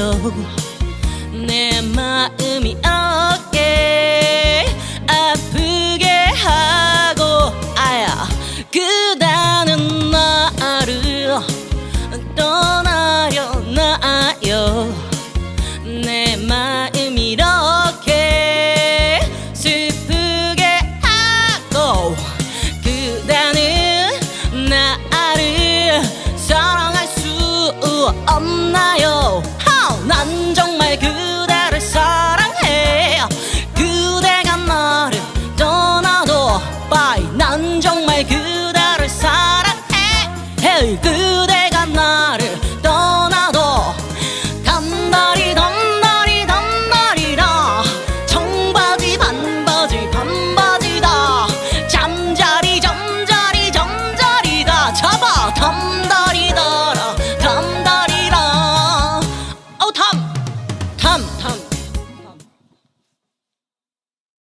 나요 내 마음이 어깨 아프게 하고 아야 그다는 나를 떠나려 나요. 내 마음이 이렇게 슬프게 하고 그다는 나를 사랑할 수 없나요 诶